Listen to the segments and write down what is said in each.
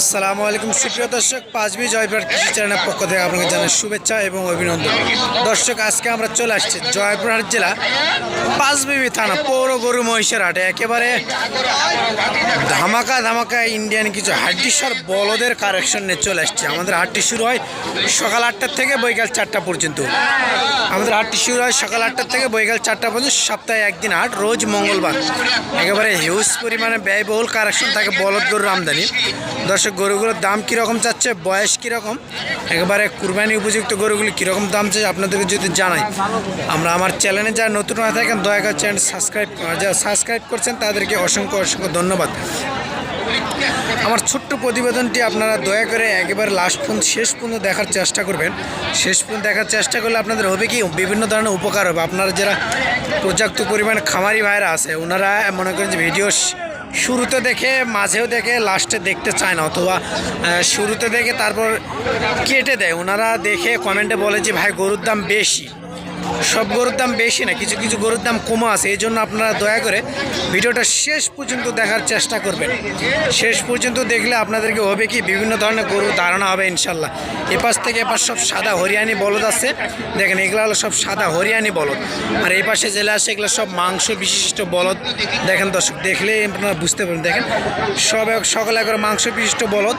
আসসালামু আলাইকুম। সুপ্রিয় দর্শক, পাঁচবি জয়পুর কৃষি চ্যানেলের পক্ষ থেকে আপনাকে জানাই শুভেচ্ছা এবং অভিনন্দন। দর্শক, আজকে আমরা চলে আসছি জয়পুরহাট জেলা পাঁচবিবি থানা, পৌর গরু মহিষের হাটে। একেবারে ধামাকা ধামাকা ইন্ডিয়ান কিছু হাড্ডিসার বলদের কারেকশন নিয়ে চলে আসছে। আমাদের হাটটি শুরু হয় সকাল আটটার থেকে বৈকাল চারটা পর্যন্ত। আমাদের হাটটি শুরু হয় সকাল আটটার থেকে বৈকাল চারটা পর্যন্ত, সপ্তাহে একদিন হাট, রোজ মঙ্গলবার। একেবারে হিউজ পরিমাণে ব্যয়বহুল কারেকশন থাকে বলদ গরুর আমদানি। দর্শক গরুগুলোর দাম কীরকম চাচ্ছে, বয়স কীরকম, একেবারে কুরবানি উপযুক্ত গরুগুলি কীরকম দাম চাই আপনাদেরকে যদি জানাই। আমরা আমার চ্যানেলে যারা নতুন হয়ে থাকেন, দয়া করে চ্যানেল সাবস্ক্রাইব যারা সাবস্ক্রাইব করছেন, তাদেরকে অসংখ্য অসংখ্য ধন্যবাদ। আমার ছোট্ট প্রতিবেদনটি আপনারা দয়া করে একেবারে লাস্ট পর্যন্ত, শেষ পর্যন্ত দেখার চেষ্টা করবেন। শেষ পর্যন্ত দেখার চেষ্টা করলে আপনাদের হবে কি, বিভিন্ন ধরনের উপকার হবে। আপনারা যারা পর্যাপ্ত পরিমাণ খামারি ভাইরা আছে, ওনারা মনে করেন যে ভিডিও শুরুতে দেখে, মাঝেও দেখে, লাস্টে দেখতে চায় না, অথবা শুরুতে দেখে তারপর কেটে দেয়। ওনারা দেখে, কমেন্টে বলে যে, ভাই, গরুর দাম বেশি। সব গরুর দাম বেশি না, কিছু কিছু গরুর দাম কমও আছে, এই জন্য আপনারা দয়া করে ভিডিওটা শেষ পর্যন্ত দেখার চেষ্টা করবেন। শেষ পর্যন্ত দেখলে আপনাদেরকে হবে কি, বিভিন্ন ধরনের গরুর ধারণা হবে ইনশাল্লাহ। এপাশ থেকে এপাশ সব সাদা হরিয়ানি বলদ আছে, দেখেন এগুলো হলো সব সাদা হরিয়ানি বলদ। আর এই পাশে জেলা আছে এগুলো সব মাংস বিশিষ্ট বলদ। দেখেন দর্শক, দেখলে আপনারা বুঝতে পারেন দেখেন সব সকলে একবার মাংস বিশিষ্ট বলদ।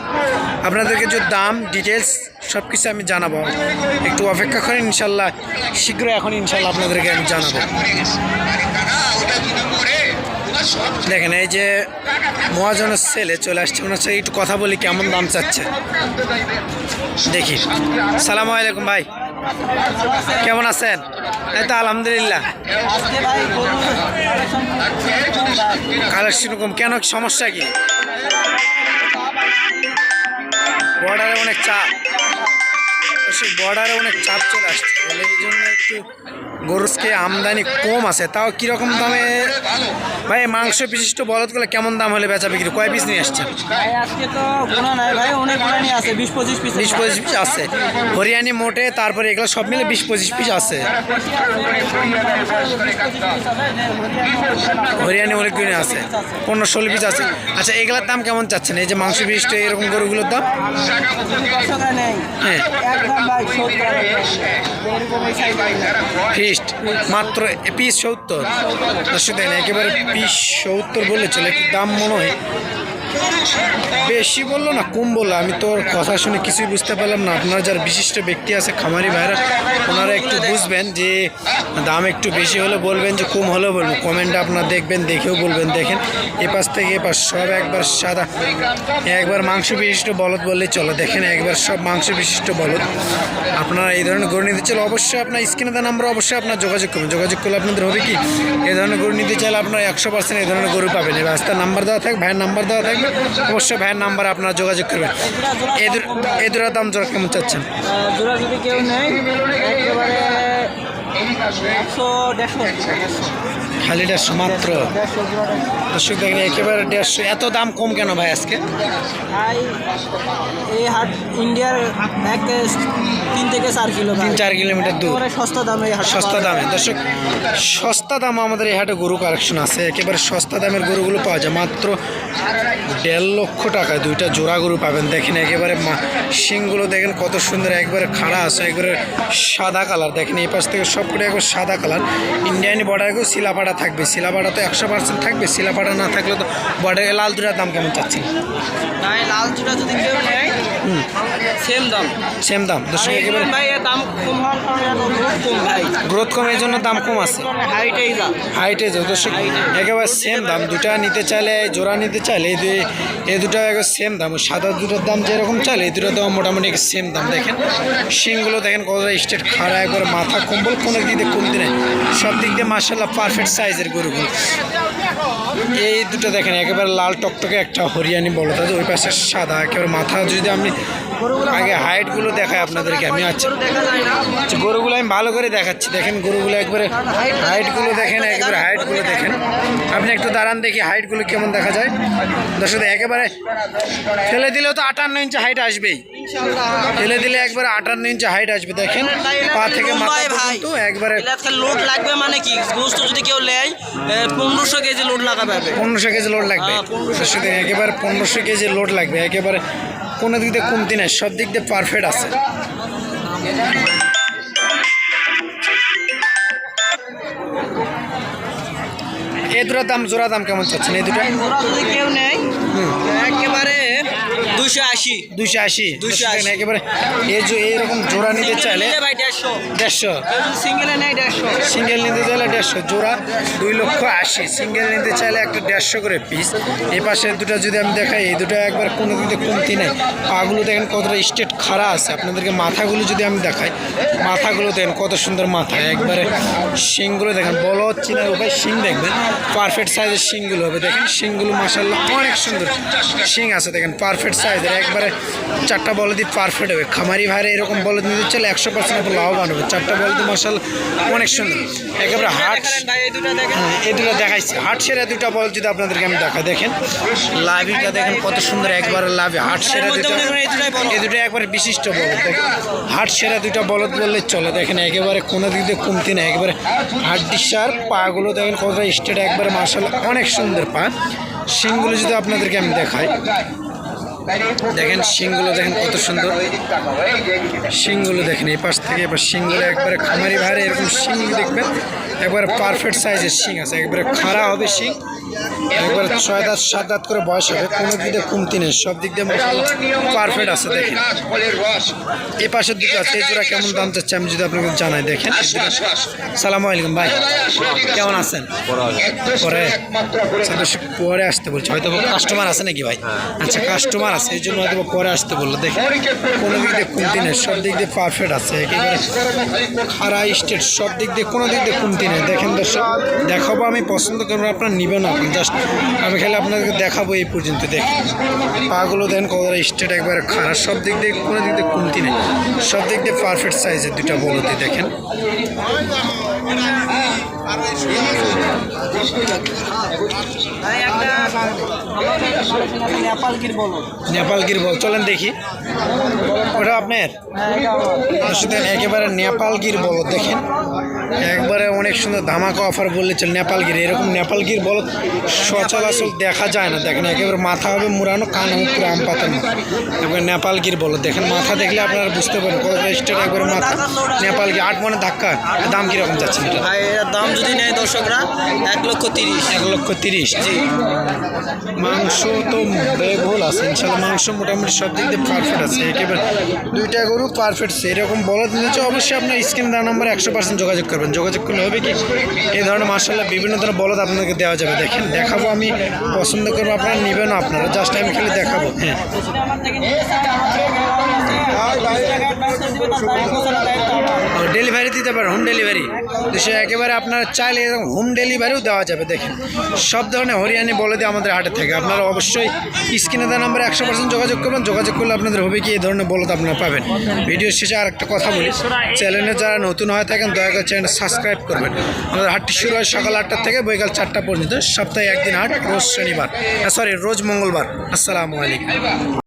আপনাদেরকে যে দাম ডিটেলস সব কিছু আমি জানাব। একটু অপেক্ষা করেন, ইনশাল্লাহ শীঘ্র এখন ইনশাল্লাহ আপনাদেরকে আমি জানাব। দেখেন, এই যে মহাজনের ছেলে চলে আসছে, ওনার সাথে একটু কথা বলি কেমন দাম চাচ্ছে। দেখি। সালাম আলাইকুম ভাই। কেমন আছেন? এই তো আলহামদুলিল্লাহ। কালেকশন কম। কেন, সমস্যা কি? বর্ডারে অনেক চাপ। সেই বর্ডারে অনেক চাপ চলে আসছে। বলে এই জন্য একটু গরুকে আমদানি কম আছে। তাও কীরকম দামে? ভাই মাংস বিশিষ্ট বলদগুলো কেমন দাম হলে বেচা বিক্রি? কয় পিস নিয়ে আসছেন? আজকে তো গোনা নাই ভাই অনেক গোনানি আছে বিশ পঁচিশ পিস বিশ পঁচিশ পিস আছে। হরিয়ানি মোটে তারপরে এগুলো সব মিলে বিশ পঁচিশ পিস আছে। হরিয়ানি অনেকগুলো আছে। পনেরো ষোলো পিস আছে। আচ্ছা এগুলোর দাম কেমন চাচ্ছেন? এই যে মাংস বিশিষ্ট এরকম গরুগুলোর দাম? হ্যাঁ। ফিস্ট মাত্র পিস সত্তর। দর্শক একেবারে পিস সত্তর চলে একটু দাম মনে হয়। বেশি বলল না, কম বলল। আমি তোর কথা শুনে কিছুই বুঝতে পারলাম না। আপনারা যার বিশিষ্ট ব্যক্তি আছে, খামারি ভাইরা ওনারা একটু বুঝবেন যে দাম একটু বেশি হলে বলবেন যে কম হলেও বলবেন। কমেন্টে আপনারা দেখবেন, দেখেও বলবেন। দেখেন, এপাশ থেকে এপাশ, সব একবার সাদা। একবার মাংস বিশিষ্ট বলদ বললেই চলো। দেখেন, একবার সব মাংস বিশিষ্ট বলদ। আপনারা এই ধরনের গরু নিতে চাইলে অবশ্যই আপনার স্ক্রিনে দেওয়া নাম্বার অবশ্যই আপনার যোগাযোগ করুন। যোগাযোগ করলে আপনাদের হবে কি? এই ধরনের গরু নিতে চাইলে আপনারা একশো পার্সেন্ট এই ধরনের গরু পাবেন। এবার রাস্তার নাম্বার দেওয়া থাকবে ভাইয়ের নাম্বার দেওয়া থাকবে অবশ্যই ভাইয়ের নাম্বার আপনারা যোগাযোগ করবেন। এই দু- দাম জোড়া কেমন চাচ্ছেন? কেউ একেবারে একশো দেড়শো। খালি দেড়শো মাত্র দর্শক দেখেন একেবারে দেড়শো। এত দাম কম কেন ভাই আজকে? ভাই এই হাট ইন্ডিয়ার তিন থেকে চার কিলো তিন চার কিলোমিটার দূর। সস্তা দামে হাট সস্তা দামে। দর্শক সস্তা দাম আমাদের এই হাটে গরু কালেকশন আছে। একেবারে সস্তা দামের গরুগুলো পাওয়া যায়। মাত্র দেড় লক্ষ টাকায় দুইটা জোড়া গরু পাবেন। দেখেন একেবারে শিংগুলো দেখেন কত সুন্দর একবারে খাড়া আছে একবারে সাদা কালার। দেখেন এই পাশ থেকে সব করে একবার সাদা কালার। ইন্ডিয়ানি বর্ডারেও শিলাপাড়া থাকবে। শিলাপাড়া তো একশো পার্সেন্ট থাকবে। শিলাপাড়া না থাকলে তো বর্ডারে লাল দুটার দাম কেমন চাচ্ছেন? ভাই লাল চূড়া যদি কেউ নেয় সেম দাম। সেম দাম। দর্শক একেবারে ভাই দাম কম হওয়ার কারণে এত বহুত কম ভাই গ্রোথ কম এই জন্য দাম কম আছে। হাইটেই দাম। হাইটে যথেষ্ট একেবারে সেম দাম। দুটা নিতে চাইলে জোড়া নিতে চাইলে এই দুই এই দুটো একবার সেম দাম। সাদা দুটোর দাম যেরকম চাইলে এই দুটোর দাম মোটামুটি সেম দাম। দেখেন শিংগুলো দেখেন কতটা স্টেট খাড়া একবারে মাথা কম্বল কোনো দিক দিয়ে কমতি নেই। সব দিক দিয়ে মার্শাল্লাহ পারফেক্ট সাইজের গরুগুলো এই দুটো দেখেন একেবারে লাল টকটকে একটা হরিয়ানি বলো তাদের ওই পাশে সাদা একেবারে মাথা যদি আমি আগে হাইটগুলো দেখাই আপনাদেরকে আমি আচ্ছা আচ্ছা, গরুগুলো আমি ভালো করে দেখাচ্ছি। দেখেন গরুগুলো একবারে হাইটগুলো দেখেন একবারে হাইটগুলো দেখেন। আপনি একটু দাঁড়ান দেখি হাইটগুলো কেমন দেখা যায়। দর্শক একেবারে ফেলে দিলেও তো আটান্ন ইঞ্চি হাইট আসবেই। ফেলে দিলে একবারে আটান্ন ইঞ্চি হাইট আসবে দেখেন। পা থেকে মাথা পর্যন্ত একবারে লোড লাগবে মানে কি? গোস্ত যদি কেউ নেয় পনেরোশো কেজি লোড পনেরোশো কেজি লোড লাগবে। হ্যাঁ, 1500 তার সাথে একেবারে পনেরোশো কেজি লোড লাগবে। একেবারে কোনো দিক দিয়ে কমতি নাই সব দিক দিয়ে পারফেক্ট আছে। এই দুটার দাম জোড়া দাম কেমন চাচ্ছেন? এই দুটা? কেউ নেই দুশো আশি। দুইশো আশি। 280 একেবারে এই যে এইরকম জোড়া নিতে চাইলে ভাই দেড়শো। দেড়শো। সিঙ্গেলে নেয় দেড়শো। সিঙ্গেল নিতে চাইলে দেড়শো। জোড়া দুই লক্ষ আশি। সিঙ্গেল নিতে চাইলে একটা দেড়শো করে পিস এই পাশে দুটো যদি আমি দেখাই এই দুটো একবার কোনো দিকে কমতি নেই। পাগুলো দেখেন কতটা স্টেট খাড়া আছে। আপনাদেরকে মাথাগুলো যদি আমি দেখাই মাথাগুলো দেখেন কত সুন্দর মাথা। একবারে শিংগুলো দেখেন বড় চিনার উপায় শিং দেখবেন। পারফেক্ট সাইজের শিংগুলো হবে। দেখেন শিংগুলো মাসাল্লাহ অনেক সুন্দর শিং আছে। দেখেন পারফেক্ট সাইজের একবারে চারটা বলদি পারফেক্ট হবে। খামারি ভাইরে এরকম বলদ নিতে চলে একশো পার্সেন্ট আপনার লাভবান হবে। চারটা বলদি মশাল অনেক সুন্দর। একেবারে হাট এই দুটো হ্যাঁ, এই দুটো দেখাইছি। হাট সেরা দুটা বল যদি আপনাদেরকে আমি দেখা দেখেন। লাভিটা দেখেন কত সুন্দর একবারে লাভি। হাট সেরা দুটো এই দুটো একবারে বিশিষ্ট বলদ। দেখেন হাট সেরা দুটা বলদ বললে চলে। দেখেন একেবারে কোনো দিক দিয়ে কমতি না একবারে হাট ডিসার পাগুলো দেখেন কতটা স্টেট একবারে মার্শাল অনেক সুন্দর পা। শিংগুলো যদি আপনাদেরকে আমি দেখাই। দেখেন শিংগুলো দেখেন কত সুন্দর। শিংগুলো দেখেন এই পাশ থেকে এবার শিংগুলো একবারে খামারি ভারে এরকম শিং দেখবেন। একবারে পারফেক্ট সাইজের শিং আছে একবারে খাড়া হবে শিং। একবারে ছয় দাঁত সাত দাঁত করে বয়স হবে কোনো দিক কমতি নেই সব দিক দিয়ে পারফেক্ট আছে দেখেন। এই পাশের দুটো আছে এই জোড়া কেমন দাম চাচ্ছে আমি যদি আপনাকে জানাই দেখেন। সালামু আলাইকুম ভাই। কেমন আছেন? পরে আচ্ছা, পরে আসতে বলছে। হয়তো কাস্টমার আছে নাকি ভাই? আচ্ছা কাস্টমার আছে এই জন্য হয়তো পরে আসতে বলল। দেখেন কোনো দিক দিয়ে কমতি নেই, সব দিক দিয়ে পারফেক্ট আছে, একেবারে খারা স্টেট সব দিক দিয়ে কোনো দিক দিয়ে কমতি নেই। দেখেন দর্শক, দেখাবো আমি, পছন্দ করব আপনার, নিবেন না জাস্ট আমি খালি আপনাদেরকে দেখাবো এই পর্যন্ত দেখেন পাগুলো দেন, কতটা স্টেট একবারে খারাপ, সব দিক দিয়ে কোনো দিক দিয়ে কমতি নেই। সব দিক দিয়ে পারফেক্ট সাইজের দুটা বলতে, দেখেন। ভাই একটা নেপাল গির বলো। চলেন দেখি। ওটা আপনার? আসলে একেবারে নেপালগির বল দেখেন। একবারে অনেক সুন্দর ধামাকা অফার বললে চল নেপাল গির। এরকম নেপাল গির বল সচরাচর দেখা যায় না। দেখেন একেবারে মাথা হবে মুড়ানো কান হবে পুরো আম মতো। এবার নেপাল গির বল দেখেন মাথা দেখলে আপনারা বুঝতে পারেন কত স্টেট একবারে মাথা। নেপাল গির আট মনে ধাক্কা দাম কীরকম যাচ্ছে এটা? দাম যদি নেয় দর্শকরা এক লক্ষ তিরিশ। এক লক্ষ তিরিশ। জি। মাংস তো ব্যয়বহুল আছে ইনশাল্লাহ মাংস মোটামুটি সব দিক দিয়ে পারফেক্ট আছে। একেবারে দুইটা গরু পারফেক্ট এরকম বলদ নিতে অবশ্যই আপনার স্ক্রিন দেওয়া নাম্বারে একশো পার্সেন্ট যোগাযোগ করবেন। যোগাযোগ করলে হবে কি? এই ধরনের মার্শাল্লাহ বিভিন্ন ধরনের বলদ আপনাকে দেওয়া যাবে। দেখেন, দেখাবো আমি, পছন্দ করব আপনারা নেবেনও আপনারা। জাস্ট আমি খালি দেখাবো। হ্যাঁ। ডেলিভারি দিতে পারেন হোম ডেলিভারি সে একেবারে আপনার চাইলে হোম ডেলিভারিও দেওয়া যাবে, দেখেন। সব ধরনের হরিয়ানি বলে দিয়ে আমাদের হাটে থাকে। আপনারা অবশ্যই স্ক্রিনে দেওয়া নাম্বারে একশো পার্সেন্ট যোগাযোগ করবেন। যোগাযোগ করলে আপনাদের হবে কি, এই ধরনের বলদ আপনারা পাবেন। ভিডিও শেষে আর একটা কথা বলি। চ্যানেলে যারা নতুন হয়ে থাকেন, দয়া করে চ্যানেল সাবস্ক্রাইব করবেন। আমাদের হাটটি শুরু হয় সকাল আটটা থেকে বৈকাল চারটা পর্যন্ত, সপ্তাহে একদিন হাট, রোজ শনিবার। সরি রোজ মঙ্গলবার। আসসালামু আলাইকুম।